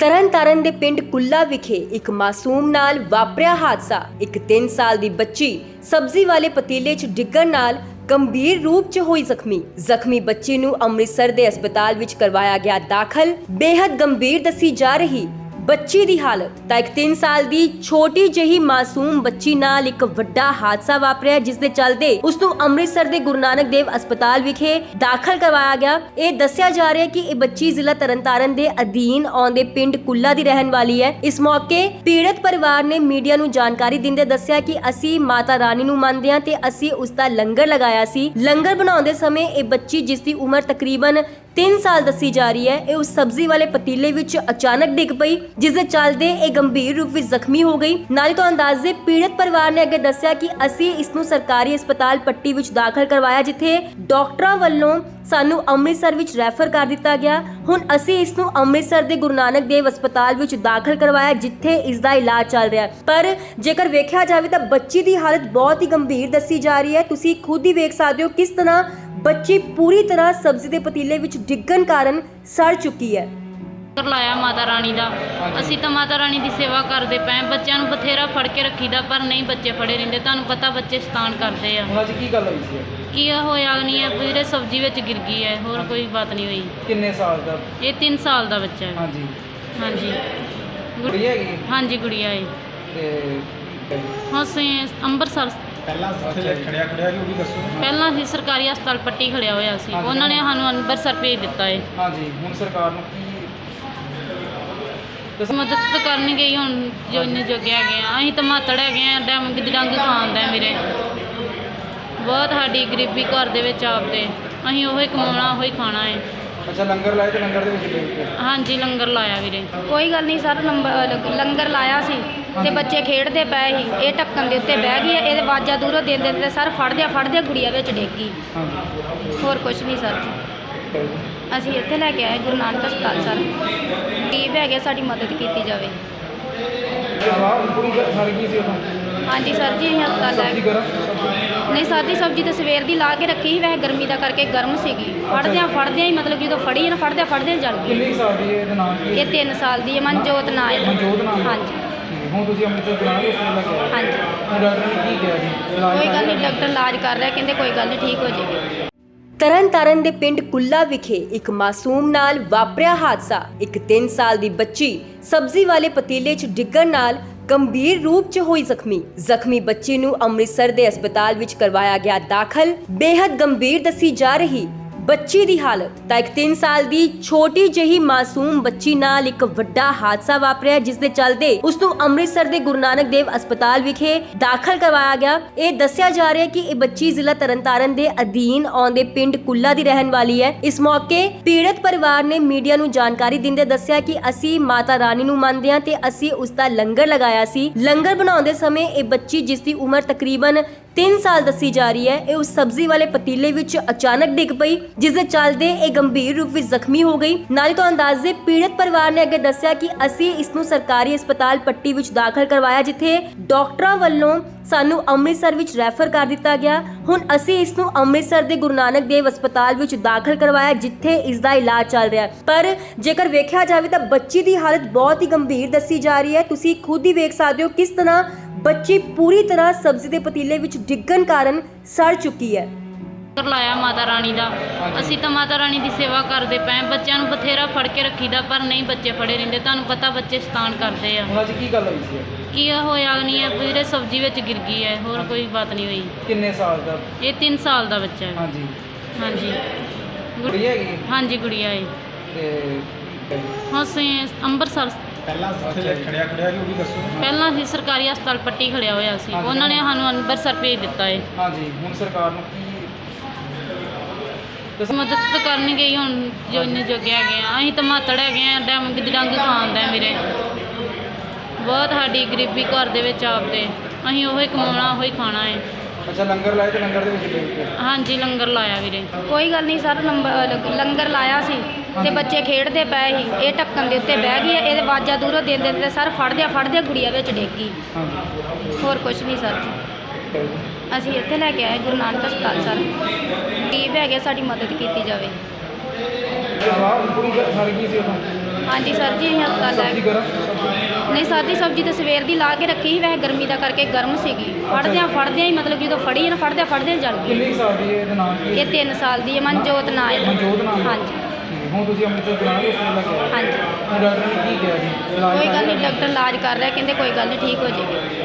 ਤਰਨਤਾਰਨ ਦੇ ਪਿੰਡ ਕੁੱਲਾ ਵਿਖੇ ਇੱਕ ਮਾਸੂਮ ਨਾਲ ਵਾਪਰਿਆ ਹਾਦਸਾ। ਇੱਕ 3 ਸਾਲ ਦੀ ਬੱਚੀ ਸਬਜ਼ੀ ਵਾਲੇ ਪਤੀਲੇ 'ਚ ਡਿੱਗਣ ਨਾਲ ਗੰਭੀਰ ਰੂਪ 'ਚ ਹੋਈ ਜ਼ਖਮੀ। ਜ਼ਖਮੀ ਬੱਚੀ ਨੂੰ ਅੰਮ੍ਰਿਤਸਰ ਦੇ ਹਸਪਤਾਲ ਵਿੱਚ ਕਰਵਾਇਆ ਗਿਆ ਦਾਖਲ। ਬੇहद ਗੰਭੀਰ ਦੱਸੀ ਜਾ ਰਹੀ ਬੱਚੀ ਦੀ ਹਾਲਤ। ਤਾਂ ਇੱਕ 3 ਸਾਲ ਦੀ ਛੋਟੀ ਜਿਹੀ ਮਾਸੂਮ ਬੱਚੀ ਨਾਲ ਇੱਕ ਵੱਡਾ ਹਾਦਸਾ ਵਾਪਰਿਆ ਜਿਸ ਦੇ ਚੱਲਦੇ ਉਸ ਨੂੰ ਅੰਮ੍ਰਿਤਸਰ ਦੇ ਗੁਰੂ ਨਾਨਕ ਦੇਵ ਹਸਪਤਾਲ ਵਿਖੇ ਦਾਖਲ ਕਰਵਾਇਆ ਗਿਆ। ਇਹ ਦੱਸਿਆ ਜਾ ਰਿਹਾ ਹੈ ਕਿ ਇਹ ਬੱਚੀ ਜ਼ਿਲ੍ਹਾ ਤਰਨਤਾਰਨ ਦੇ ਅਧੀਨ ਆਉਂਦੇ ਪਿੰਡ ਕੁੱਲਾ ਦੀ ਰਹਿਣ ਵਾਲੀ ਹੈ। ਇਸ ਮੌਕੇ ਪੀੜਤ ਪਰਿਵਾਰ ਨੇ ਮੀਡੀਆ ਨੂੰ ਜਾਣਕਾਰੀ ਦਿੰਦੇ ਦੱਸਿਆ ਕਿ ਅਸੀਂ ਮਾਤਾ ਰਾਣੀ ਨੂੰ ਮੰਨਦੇ ਹਾਂ ਤੇ ਅਸੀਂ ਉਸ ਦਾ ਲੰਗਰ ਲਗਾਇਆ ਸੀ। ਲੰਗਰ ਬਣਾਉਂਦੇ ਸਮੇਂ ਇਹ ਬੱਚੀ, ਜਿਸ ਦੀ ਉਮਰ ਤਕਰੀਬਨ 3 ਸਾਲ ਦੱਸੀ ਜਾ ਰਹੀ ਹੈ, ਇਹ ਉਸ ਸਬਜ਼ੀ ਵਾਲੇ ਪਤੀਲੇ ਵਿੱਚ ਅਚਾਨਕ ਡਿੱਗ ਪਈ। ਜਿਸ ਦੇ ਚੱਲਦੇ ਇਹ ਗੰਭੀਰ ਰੂਪ ਵਿੱਚ ਜ਼ਖਮੀ ਹੋ ਗਈ। ਨਾਲੇ ਤੋਂ ਅੰਦਾਜ਼ੇ ਪੀੜਤ ਪਰਿਵਾਰ ਨੇ ਅੱਗੇ ਦੱਸਿਆ ਕਿ ਅਸੀਂ ਇਸ ਨੂੰ ਸਰਕਾਰੀ ਹਸਪਤਾਲ ਪੱਟੀ ਵਿੱਚ ਦਾਖਲ ਕਰਵਾਇਆ, ਜਿੱਥੇ ਡਾਕਟਰਾਂ ਵੱਲੋਂ ਸਾਨੂੰ ਅੰਮ੍ਰਿਤਸਰ ਵਿੱਚ ਰੈਫਰ ਕਰ ਦਿੱਤਾ ਗਿਆ। ਹੁਣ ਅਸੀਂ ਇਸ ਨੂੰ ਅੰਮ੍ਰਿਤਸਰ ਦੇ ਗੁਰੂ ਨਾਨਕ ਦੇਵ ਹਸਪਤਾਲ ਵਿੱਚ ਦਾਖਲ ਕਰਵਾਇਆ, ਜਿੱਥੇ ਇਸ ਦਾ ਇਲਾਜ ਚੱਲ ਰਿਹਾ ਪਰ ਜੇਕਰ ਵੇਖਿਆ ਜਾਵੇ ਤਾਂ ਬੱਚੀ ਦੀ ਹਾਲਤ ਬਹੁਤ ਹੀ ਗੰਭੀਰ ਦੱਸੀ ਜਾ ਰਹੀ ਹੈ। ਤੁਸੀਂ ਖੁਦ ਹੀ ਵੇਖ ਸਕਦੇ ਹੋ ਕਿਸ ਤਰ੍ਹਾਂ ਬੱਚੀ ਪੂਰੀ ਤਰ੍ਹਾਂ ਸਬਜ਼ੀ ਦੇ ਪਤੀਲੇ ਵਿੱਚ ਡਿੱਗਣ ਕਾਰਨ ਸੜ ਚੁੱਕੀ ਹੈ। ਲਾਇਆ ਮਾਤਾ ਰਾਣੀ ਦਾ। ਅਸੀਂ ਤਾਂ ਮਾਤਾ ਰਾਣੀ ਦੀ ਸੇਵਾ ਕਰਦੇ ਪਏ ਹਾਂ। ਬੱਚਿਆਂ ਨੂੰ ਬਥੇਰਾ ਫੜ ਕੇ ਰੱਖੀਦਾ ਪਰ ਨਹੀਂ ਬੱਚੇ ਫੜੇ ਰਹਿੰਦੇ। ਤੁਹਾਨੂੰ ਪਤਾ ਬੱਚੇ ਸ਼ਤਾਨ ਕਰਦੇ ਆ। ਹੁਣ ਅੱਜ ਕੀ ਗੱਲ ਹੋਈ ਸੀ? ਕੀ ਹੋਇਆ ਨਹੀਂ ਹੈ ਵੀਰੇ ਸਬਜ਼ੀ ਵਿੱਚ ਗਿਰ ਗਈ ਹੈ ਹੋਰ ਕੋਈ ਬਾਤ ਨਹੀਂ ਹੋਈ। ਕਿੰਨੇ ਸਾਲ ਦਾ? ਇਹ 3 ਸਾਲ ਦਾ ਬੱਚਾ ਹੈ। ਹਾਂਜੀ। ਹਾਂਜੀ। ਗੁ- ਕੁੜੀ ਹੈਗੀ? ਹਾਂਜੀ ਗੁੜੀਆ ਹੈ। ਤੇ ਹਾਂ ਅਸੀਂ ਅੰਮ੍ਰਿਤਸਰ ਪਹਿਲਾਂ ਉੱਥੇ ਖੜਿਆ ਖੜਿਆ ਕਿ ਉਹ ਵੀ ਦੱਸੋ। ਪਹਿਲਾਂ ਹੀ ਸਰਕਾਰੀ ਹਸਪਤਾਲ ਪੱਟੀ ਖੜਿਆ ਹੋਇਆ ਸੀ। ਉਹਨਾਂ ਨੇ ਸਾਨੂੰ ਅੰਮ੍ਰਿਤਸਰ ਭੇਜ ਦਿੱਤਾ ਹੈ। ਹਾਂਜੀ। ਹੁਣ ਸਰਕਾਰ ਨੂੰ ਕੀ ਮਦਦ ਤਾਂ ਕਰਨਗੇ ਹੀ ਹੁਣ ਜੋ ਇੰਨੇ ਜੋਗੇ ਹੈਗੇ ਆ। ਅਸੀਂ ਤਾਂ ਮਾਤੜ ਹੈਗੇ ਆ ਡੰਗ ਦੀ ਡੰਗ ਖਾਂਦਾ ਵੀਰੇ। ਬਹੁਤ ਸਾਡੀ ਗਰੀਬੀ ਘਰ ਦੇ ਵਿੱਚ ਆਪਦੇ। ਅਸੀਂ ਉਹੀ ਕਮਾਉਣਾ ਉਹੀ ਖਾਣਾ ਹੈ ਅੱਛਾ ਲੰਗਰ ਲਾਏ ਤੇ ਲੰਗਰ ਦੇ ਵਿੱਚ ਪਿਆ ਹਾਂਜੀ ਲੰਗਰ ਲਾਇਆ ਵੀਰੇ। ਕੋਈ ਗੱਲ ਨਹੀਂ ਸਰ ਲੰਗ- ਲੰਗਰ ਲਾਇਆ ਸੀ ਤੇ ਬੱਚੇ ਖੇਡਦੇ ਪਏ ਸੀ। ਇਹ ਢੱਕਣ ਦੇ ਉੱਤੇ ਬਹਿ ਗਈ ਹੈ, ਇਹਦੇ ਆਵਾਜ਼ਾਂ ਦੂਰੋਂ ਦੇ ਦਿੰਦੇ ਤੇ ਸਰ ਫੜਦਿਆਂ ਫੜਦਿਆਂ ਗੁੜੀਆ ਵਿੱਚ ਡਿੱਗ ਗਈ। ਹਾਂਜੀ। ਹੋਰ ਕੁਝ ਨਹੀਂ ਸਰ। ਜੀ ਅਸੀਂ ਇੱਥੇ ਲੈ ਕੇ ਆਏ ਗੁਰੂ ਨਾਨਕ ਹਸਪਤਾਲ ਸਰ। ਗਰੀਬ ਹੈਗੇ ਸਾਡੀ ਮਦਦ ਕੀਤੀ ਜਾਵੇ। ਹਾਂਜੀ ਸਰ ਜੀ ਅਸੀਂ ਹਸਪਤਾਲ ਲੈ ਸਬਜ਼ੀ ਨਹੀਂ ਸਰ ਜੀ ਸਬਜ਼ੀ ਤਾਂ ਸਵੇਰ ਦੀ ਲਾ ਕੇ ਰੱਖੀ ਸੀ ਵੈਸੇ ਗਰਮੀ ਦਾ ਕਰਕੇ ਗਰਮ ਸੀਗੀ। ਫੜਦਿਆਂ ਫੜਦਿਆਂ ਹੀ ਮਤਲਬ ਜਦੋਂ ਫੜੀ ਨਾ ਫੜਦਿਆਂ ਫੜਦਿਆਂ ਜਲ ਗਈ। ਕਿੰਨੀ ਕੁ ਸਾਲ ਦੀ ਹੈ ਇਹਦਾ ਨਾਮ ਕੀ ਹੈ ਇਹ 3 ਸਾਲ ਦੀ ਹੈ ਮਨਜੋਤ ਨਾਂ ਮਨਜੋਤ ਹੈ? ਹਾਂਜੀ। ਹੁਣ ਤੁਸੀਂ ਅੰਮ੍ਰਿਤਸਰ ਬਣਾ ਕੇ ਉੱਥੇ ਲੈ ਕੇ ਆਏ। ਹਾਂਜੀ। ਹੁਣ ਡਾਕਟਰ ਨੇ ਕੀ ਕਿਹਾ ਜੀ? ਇਲਾਜ ਕੋਈ ਗੱਲ ਨਹੀਂ? ਡਾਕਟਰ ਇਲਾਜ ਕਰ ਰਿਹਾ ਕਹਿੰਦੇ ਕੋਈ ਗੱਲ ਨਹੀਂ ਠੀਕ ਹੋ ਜਾਏਗੀ। ਤਰਨਤਾਰਨ ਦੇ ਪਿੰਡ ਕੁੱਲਾ ਵਿਖੇ ਇੱਕ ਮਾਸੂਮ ਨਾਲ ਵਾਪਰਿਆ ਹਾਦਸਾ। ਇੱਕ 3 ਸਾਲ ਦੀ ਬੱਚੀ ਸਬਜ਼ੀ ਵਾਲੇ ਪਤੀਲੇ 'ਚ ਡਿੱਗਣ ਨਾਲ ਗੰਭੀਰ ਰੂਪ 'ਚ ਹੋਈ ਜ਼ਖਮੀ। ਜ਼ਖਮੀ ਬੱਚੀ ਨੂੰ ਅੰਮ੍ਰਿਤਸਰ ਦੇ ਹਸਪਤਾਲ ਵਿੱਚ ਕਰਵਾਇਆ ਗਿਆ ਦਾਖਲ। ਬੇहद ਗੰਭੀਰ ਦੱਸੀ ਜਾ ਰਹੀ ਬੱਚੀ ਦੀ ਹਾਲਤ। ਤਾਂ ਇੱਕ 3 ਸਾਲ ਦੀ ਛੋਟੀ ਜਿਹੀ ਮਾਸੂਮ ਬੱਚੀ ਨਾਲ ਇੱਕ ਵੱਡਾ ਹਾਦਸਾ ਵਾਪਰਿਆ ਜਿਸ ਦੇ ਚੱਲਦੇ ਉਸ ਨੂੰ ਅੰਮ੍ਰਿਤਸਰ ਦੇ ਗੁਰੂ ਨਾਨਕ ਦੇਵ ਹਸਪਤਾਲ ਵਿਖੇ ਦਾਖਲ ਕਰਵਾਇਆ ਗਿਆ। ਇਹ ਦੱਸਿਆ ਜਾ ਰਿਹਾ ਹੈ ਕਿ ਇਹ ਬੱਚੀ ਜ਼ਿਲ੍ਹਾ ਤਰਨਤਾਰਨ ਦੇ ਅਧੀਨ ਆਉਂਦੇ ਪਿੰਡ ਕੁੱਲਾ ਦੀ ਰਹਿਣ ਵਾਲੀ ਹੈ। ਇਸ ਮੌਕੇ ਪੀੜਤ ਪਰਿਵਾਰ ਨੇ ਮੀਡੀਆ ਨੂੰ ਜਾਣਕਾਰੀ ਦਿੰਦੇ ਦੱਸਿਆ ਕਿ ਅਸੀਂ ਮਾਤਾ ਰਾਣੀ ਨੂੰ ਮੰਨਦੇ ਹਾਂ ਤੇ ਅਸੀਂ ਉਸ ਦਾ ਲੰਗਰ ਲਗਾਇਆ ਸੀ। ਲੰਗਰ ਬਣਾਉਂਦੇ ਸਮੇਂ ਇਹ ਬੱਚੀ ਜਿਸ ਦੀ ਉਮਰ ਤਕਰੀਬਨ 3 ਸਾਲ ਦੱਸੀ ਜਾ ਰਹੀ ਹੈ, ਇਹ ਉਸ ਸਬਜ਼ੀ ਵਾਲੇ ਪਤੀਲੇ ਵਿੱਚ ਅਚਾਨਕ ਡਿੱਗ ਪਈ, ਜਿਸ ਦੇ ਚੱਲਦੇ ਇਹ ਗੰਭੀਰ ਰੂਪ ਵਿੱਚ ਜ਼ਖਮੀ ਹੋ ਗਈ। ਨਾਲੇ ਤੋਂ ਅੰਦਾਜ਼ੇ ਪੀੜਤ ਪਰਿਵਾਰ ਨੇ ਅੱਗੇ ਦੱਸਿਆ ਕਿ ਅਸੀਂ ਇਸ ਨੂੰ ਸਰਕਾਰੀ ਹਸਪਤਾਲ ਪੱਟੀ ਵਿੱਚ ਦਾਖਲ ਕਰਵਾਇਆ, ਜਿੱਥੇ ਡਾਕਟਰਾਂ ਵੱਲੋਂ ਸਾਨੂੰ ਅੰਮ੍ਰਿਤਸਰ ਵਿੱਚ ਰੈਫਰ ਕਰ ਦਿੱਤਾ ਗਿਆ। ਹੁਣ ਅਸੀਂ ਇਸ ਨੂੰ ਅੰਮ੍ਰਿਤਸਰ ਦੇ ਗੁਰੂ ਨਾਨਕ ਦੇਵ ਹਸਪਤਾਲ ਵਿੱਚ ਦਾਖਲ ਕਰਵਾਇਆ, ਜਿੱਥੇ ਇਸ ਦਾ ਇਲਾਜ ਚੱਲ ਰਿਹਾ ਪਰ ਜੇਕਰ ਵੇਖਿਆ ਜਾਵੇ ਤਾਂ ਬੱਚੀ ਦੀ ਹਾਲਤ ਬਹੁਤ ਹੀ ਗੰਭੀਰ ਦੱਸੀ ਜਾ ਰਹੀ ਹੈ। ਤੁਸੀਂ ਖੁਦ ਹੀ ਵੇਖ ਸਕਦੇ ਹੋ ਕਿਸ ਤਰ੍ਹਾਂ ਬੱਚੀ ਪੂਰੀ ਤਰ੍ਹਾਂ ਸਬਜ਼ੀ ਦੇ ਪਤੀਲੇ ਵਿੱਚ ਡਿੱਗਣ ਕਾਰਨ ਸੜ ਚੁੱਕੀ ਹੈ। ਲਾਇਆ ਮਾਤਾ ਰਾਣੀ ਦਾ। ਅਸੀਂ ਤਾਂ ਮਾਤਾ ਰਾਣੀ ਦੀ ਸੇਵਾ ਕਰਦੇ ਪਏ ਹਾਂ। ਬੱਚਿਆਂ ਨੂੰ ਬਥੇਰਾ ਫੜ ਕੇ ਰੱਖੀਦਾ ਪਰ ਨਹੀਂ ਬੱਚੇ ਫੜੇ ਰਹਿੰਦੇ। ਤੁਹਾਨੂੰ ਪਤਾ ਬੱਚੇ ਸ਼ਤਾਨ ਕਰਦੇ ਆ। ਹੁਣ ਅੱਜ ਕੀ ਗੱਲ ਹੋਈ ਸੀ? ਕੀ ਹੋਇਆ ਨਹੀਂ ਹੈ ਵੀਰੇ ਸਬਜ਼ੀ ਵਿੱਚ ਗਿਰ ਗਈ ਹੈ ਹੋਰ ਕੋਈ ਬਾਤ ਨਹੀਂ ਹੋਈ। ਕਿੰਨੇ ਸਾਲ ਦਾ? ਇਹ 3 ਸਾਲ ਦਾ ਬੱਚਾ ਹੈ। ਹਾਂਜੀ। ਹਾਂਜੀ। ਗੁ- ਕੁੜੀ ਹੈਗੀ ਹਾਂਜੀ ਗੁੜੀਆ ਹੈ। ਤੇ ਹਾਂ ਅਸੀਂ ਅੰਮ੍ਰਿਤਸਰ ਪਹਿਲਾਂ ਉੱਥੇ ਖੜਿਆ ਖੜਿਆ ਕਿ ਉਹ ਵੀ ਦੱਸੋ। ਪਹਿਲਾਂ ਹੀ ਸਰਕਾਰੀ ਹਸਪਤਾਲ ਪੱਟੀ ਖੜਿਆ ਹੋਇਆ ਸੀ। ਉਹਨਾਂ ਨੇ ਸਾਨੂੰ ਅੰਮ੍ਰਿਤਸਰ ਭੇਜ ਦਿੱਤਾ ਹੈ। ਹਾਂਜੀ। ਹੁਣ ਸਰਕਾਰ ਨੂੰ ਕੀ ਮਦਦ ਤਾਂ ਕਰਨਗੇ ਹੀ ਹੁਣ ਜੋ ਇੰਨੇ ਜੋਗੇ ਹੈਗੇ ਆ। ਅਸੀਂ ਤਾਂ ਮਾਤੜ ਹੈਗੇ ਆ ਡੰਗ ਡੰਗ ਖਾਂਦਾ ਵੀਰੇ। ਬਹੁਤ ਸਾਡੀ ਗਰੀਬੀ ਘਰ ਦੇ ਵਿੱਚ ਆਪਦੇ। ਅਸੀਂ ਉਹੀ ਕਮਾਉਣਾ ਉਹੀ ਖਾਣਾ ਹੈ ਅੱਛਾ ਲੰਗਰ ਲਾਏ ਤੇ ਲੰਗਰ ਦੇ ਵਿੱਚ ਪਿਆ ਹਾਂਜੀ ਲੰਗਰ ਲਾਇਆ ਵੀਰੇ। ਕੋਈ ਗੱਲ ਨਹੀਂ ਸਰ ਲੰਗ- ਲੰਗਰ ਲਾਇਆ ਸੀ ਤੇ ਬੱਚੇ ਖੇਡਦੇ ਪਏ ਸੀ। ਇਹ ਢੱਕਣ ਦੇ ਉੱਤੇ ਬਹਿ ਗਈ ਹੈ, ਇਹਦੇ ਆਵਾਜ਼ਾਂ ਦੂਰੋਂ ਦੇ ਦਿੰਦੇ ਤੇ ਸਰ ਫੜਦਿਆਂ ਫੜਦਿਆਂ ਗੁੜੀਆ ਵਿੱਚ ਡਿੱਗ ਗਈ। ਹਾਂਜੀ। ਹੋਰ ਕੁਝ ਨਹੀਂ ਸਰ। ਜੀ ਅਸੀਂ ਇੱਥੇ ਲੈ ਕੇ ਆਏ ਗੁਰੂ ਨਾਨਕ ਹਸਪਤਾਲ ਸਰ। ਗਰੀਬ ਹੈਗੇ ਸਾਡੀ ਮਦਦ ਕੀਤੀ ਜਾਵੇ। ਹਾਂਜੀ ਸਰ ਜੀ ਅਸੀਂ ਹਸਪਤਾਲ ਲੈ ਗਏ ਨਹੀਂ ਸਰ ਜੀ ਸਬਜ਼ੀ ਤਾਂ ਸਵੇਰ ਦੀ ਲਾ ਕੇ ਰੱਖੀ ਸੀ ਵੈਸੇ ਗਰਮੀ ਦਾ ਕਰਕੇ ਗਰਮ ਸੀਗੀ। ਫੜਦਿਆਂ ਫੜਦਿਆਂ ਹੀ ਮਤਲਬ ਜਦੋਂ ਫੜੀ ਨਾ ਫੜਦਿਆਂ ਫੜਦਿਆਂ ਜਲ ਗਈ। ਕਿੰਨੇ ਸਾਲ ਦੀ ਹੈ ਇਹਦਾ ਨਾਮ ਕੀ ਹੈ ਇਹ 3 ਸਾਲ ਦੀ ਹੈ ਮਨਜੋਤ ਨਾਂ ਮਨਜੋਤ ਹੈ? ਹਾਂਜੀ। ਹੈ। ਹੁਣ ਤੁਸੀਂ ਅੰਮ੍ਰਿਤਸਰ ਬਣਾ ਕੇ ਹਸਪਤਾਲ ਲੈ ਕੇ ਆਏ? ਹਾਂਜੀ। ਹੁਣ ਡਾਕਟਰ ਨੇ ਕੀ ਕਿਹਾ ਜੀ? ਇਲਾਜ ਕੋਈ ਗੱਲ ਨਹੀਂ? ਡਾਕਟਰ ਇਲਾਜ ਕਰ ਰਿਹਾ ਕਹਿੰਦੇ ਕੋਈ ਗੱਲ ਨਹੀਂ ਠੀਕ ਹੋ ਜਾਏਗੀ।